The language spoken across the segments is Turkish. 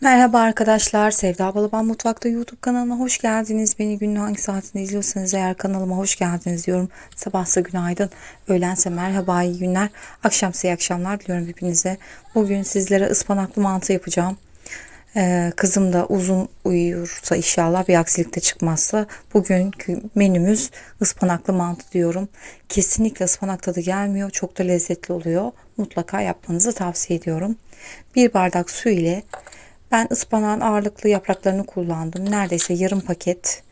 Merhaba arkadaşlar, Sevda Balaban Mutfak'ta YouTube kanalına hoş geldiniz. Beni günün hangi saatinde izliyorsanız eğer kanalıma hoş geldiniz diyorum. Sabahsa günaydın, öğlense merhaba, iyi günler, akşamsa iyi akşamlar diliyorum hepinize. Bugün sizlere ıspanaklı mantı yapacağım. Ee, kızım da uzun uyuyorsa inşallah bir aksilik de çıkmazsa bugünkü menümüz ıspanaklı mantı diyorum. Kesinlikle ıspanak tadı gelmiyor. Çok da lezzetli oluyor. Mutlaka yapmanızı tavsiye ediyorum. Bir bardak su ile ben ıspanağın ağırlıklı yapraklarını kullandım. Neredeyse yarım paket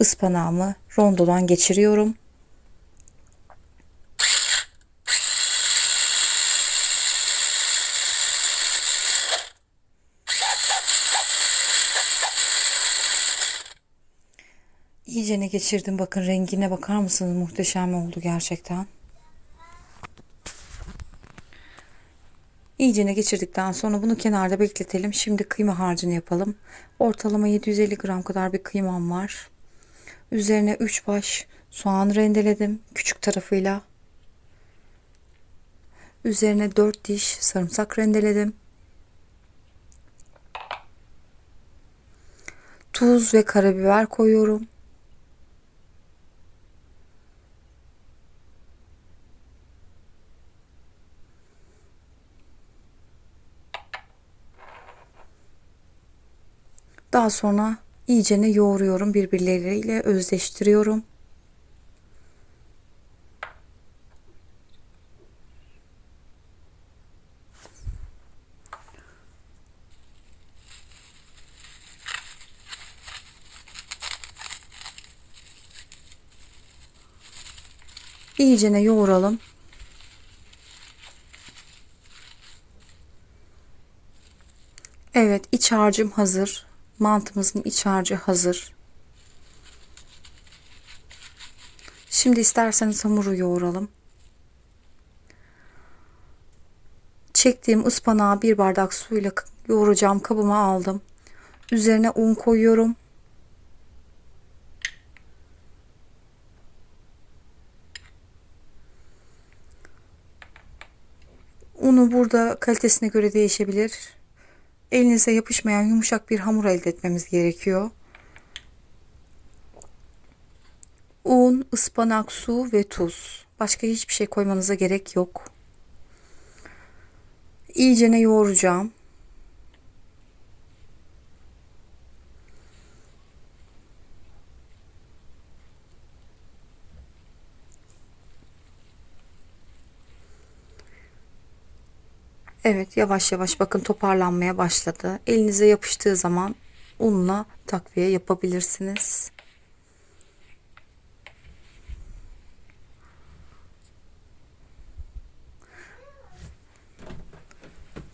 ıspanağımı rondodan geçiriyorum. İyice ne geçirdim bakın rengine bakar mısınız muhteşem oldu gerçekten. İyicene geçirdikten sonra bunu kenarda bekletelim. Şimdi kıyma harcını yapalım. Ortalama 750 gram kadar bir kıymam var. Üzerine 3 baş soğan rendeledim küçük tarafıyla. Üzerine 4 diş sarımsak rendeledim. Tuz ve karabiber koyuyorum. Daha sonra iyicene yoğuruyorum birbirleriyle özleştiriyorum. İyicene yoğuralım. Evet, iç harcım hazır. Mantımızın iç harcı hazır. Şimdi isterseniz hamuru yoğuralım. Çektiğim ıspanağı bir bardak suyla yoğuracağım kabıma aldım. Üzerine un koyuyorum. Unu burada kalitesine göre değişebilir. Elinize yapışmayan yumuşak bir hamur elde etmemiz gerekiyor. Un, ıspanak, su ve tuz. Başka hiçbir şey koymanıza gerek yok. İyicene yoğuracağım. Evet yavaş yavaş bakın toparlanmaya başladı. Elinize yapıştığı zaman unla takviye yapabilirsiniz.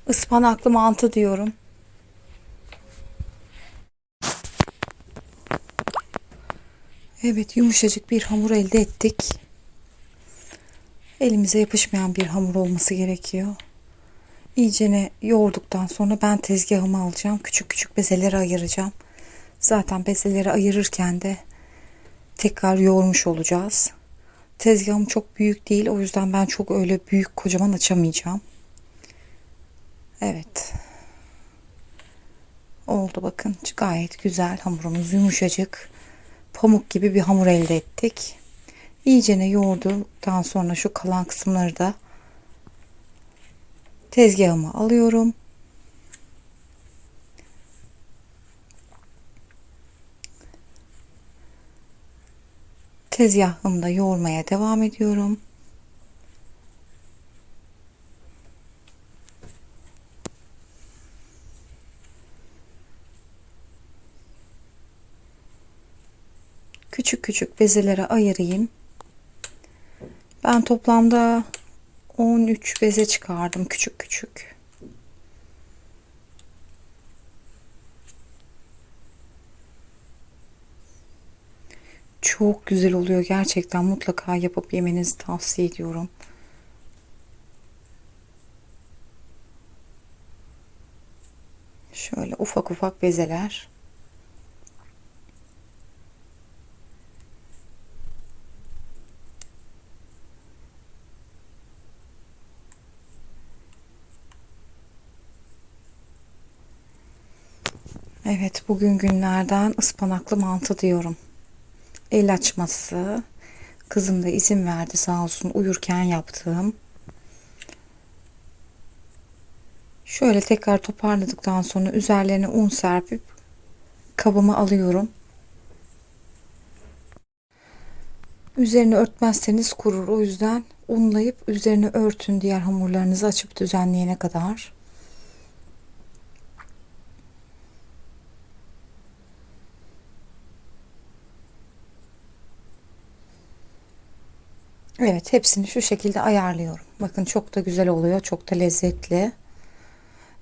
Ispanaklı mantı diyorum. Evet yumuşacık bir hamur elde ettik. Elimize yapışmayan bir hamur olması gerekiyor. İyicene yoğurduktan sonra ben tezgahımı alacağım. Küçük küçük bezeleri ayıracağım. Zaten bezeleri ayırırken de tekrar yoğurmuş olacağız. Tezgahım çok büyük değil. O yüzden ben çok öyle büyük kocaman açamayacağım. Evet. Oldu bakın. Gayet güzel hamurumuz yumuşacık. Pamuk gibi bir hamur elde ettik. İyicene yoğurduktan sonra şu kalan kısımları da tezgahıma alıyorum. Tezgahımda yoğurmaya devam ediyorum. Küçük küçük bezelere ayırayım. Ben toplamda 13 beze çıkardım küçük küçük. Çok güzel oluyor gerçekten mutlaka yapıp yemenizi tavsiye ediyorum. Şöyle ufak ufak bezeler. Evet bugün günlerden ıspanaklı mantı diyorum. El açması. Kızım da izin verdi sağ olsun uyurken yaptığım. Şöyle tekrar toparladıktan sonra üzerlerine un serpip kabıma alıyorum. Üzerini örtmezseniz kurur. O yüzden unlayıp üzerine örtün diğer hamurlarınızı açıp düzenleyene kadar. Evet hepsini şu şekilde ayarlıyorum. Bakın çok da güzel oluyor. Çok da lezzetli.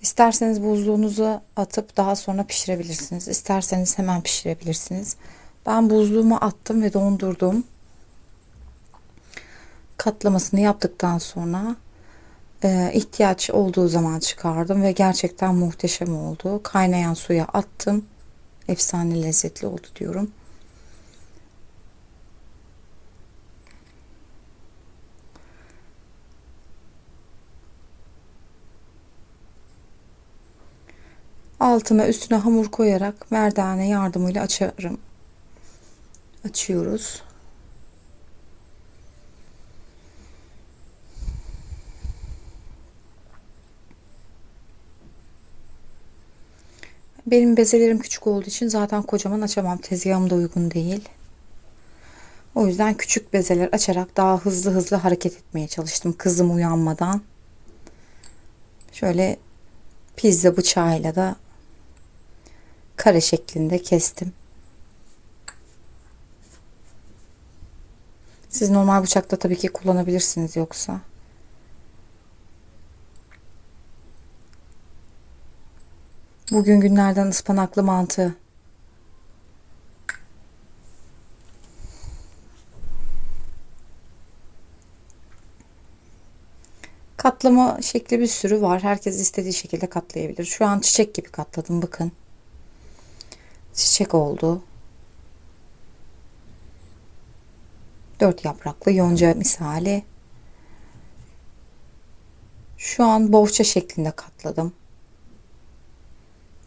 İsterseniz buzluğunuza atıp daha sonra pişirebilirsiniz. İsterseniz hemen pişirebilirsiniz. Ben buzluğuma attım ve dondurdum. Katlamasını yaptıktan sonra e, ihtiyaç olduğu zaman çıkardım ve gerçekten muhteşem oldu. Kaynayan suya attım. Efsane lezzetli oldu diyorum. Altına üstüne hamur koyarak merdane yardımıyla açarım. Açıyoruz. Benim bezelerim küçük olduğu için zaten kocaman açamam. Tezgahım da uygun değil. O yüzden küçük bezeler açarak daha hızlı hızlı hareket etmeye çalıştım. Kızım uyanmadan. Şöyle pizza bıçağıyla da kare şeklinde kestim. Siz normal bıçakta tabii ki kullanabilirsiniz yoksa. Bugün günlerden ıspanaklı mantı. Katlama şekli bir sürü var. Herkes istediği şekilde katlayabilir. Şu an çiçek gibi katladım bakın. Çiçek oldu. Dört yapraklı yonca misali. Şu an bohça şeklinde katladım.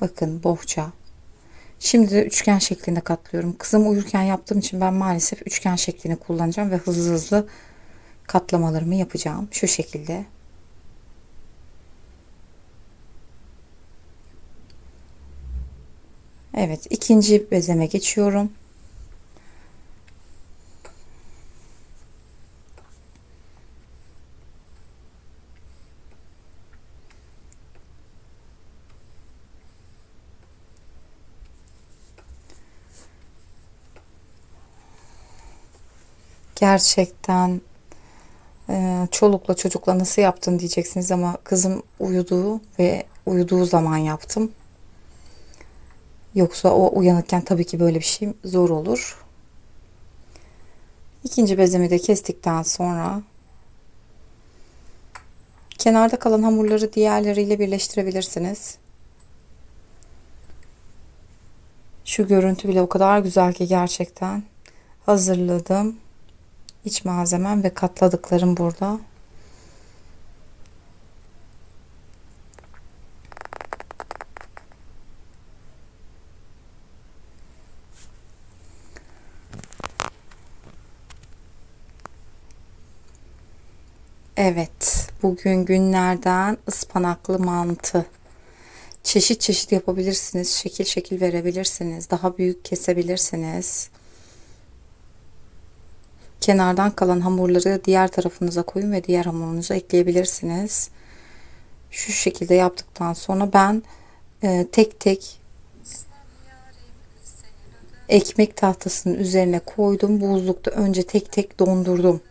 Bakın bohça. Şimdi de üçgen şeklinde katlıyorum. Kızım uyurken yaptığım için ben maalesef üçgen şeklini kullanacağım ve hızlı hızlı katlamalarımı yapacağım. Şu şekilde. Evet, ikinci bezeme geçiyorum. Gerçekten e, çolukla çocukla nasıl yaptın diyeceksiniz ama kızım uyuduğu ve uyuduğu zaman yaptım. Yoksa o uyanıkken tabii ki böyle bir şey zor olur. İkinci bezemi de kestikten sonra kenarda kalan hamurları diğerleriyle birleştirebilirsiniz. Şu görüntü bile o kadar güzel ki gerçekten. Hazırladım. İç malzemem ve katladıklarım burada. Evet, bugün günlerden ıspanaklı mantı. Çeşit çeşit yapabilirsiniz, şekil şekil verebilirsiniz, daha büyük kesebilirsiniz. Kenardan kalan hamurları diğer tarafınıza koyun ve diğer hamurunuza ekleyebilirsiniz. Şu şekilde yaptıktan sonra ben e, tek tek ekmek tahtasının üzerine koydum. Buzlukta önce tek tek dondurdum.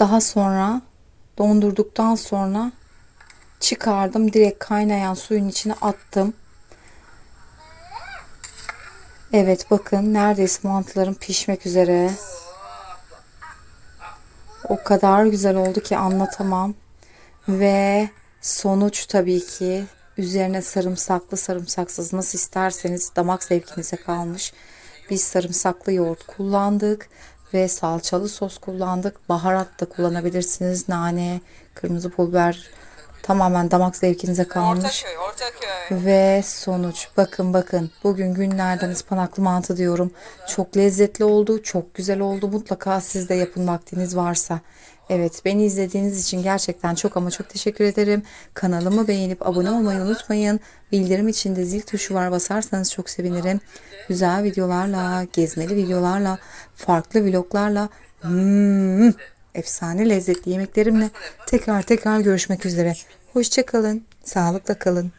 Daha sonra dondurduktan sonra çıkardım. Direkt kaynayan suyun içine attım. Evet bakın neredeyse mantılarım pişmek üzere. O kadar güzel oldu ki anlatamam. Ve sonuç tabii ki üzerine sarımsaklı sarımsaksız nasıl isterseniz damak zevkinize kalmış. Biz sarımsaklı yoğurt kullandık ve salçalı sos kullandık. Baharat da kullanabilirsiniz. Nane, kırmızı pul biber tamamen damak zevkinize kalmış. Ortaköy, Ortaköy. Ve sonuç bakın bakın bugün günlerden ıspanaklı mantı diyorum. Çok lezzetli oldu, çok güzel oldu. Mutlaka siz de yapın vaktiniz varsa. Evet beni izlediğiniz için gerçekten çok ama çok teşekkür ederim. Kanalımı beğenip abone olmayı unutmayın. Bildirim içinde zil tuşu var basarsanız çok sevinirim. Güzel videolarla, gezmeli videolarla, farklı vloglarla, hmm, efsane lezzetli yemeklerimle tekrar tekrar görüşmek üzere. Hoşçakalın, sağlıkla kalın.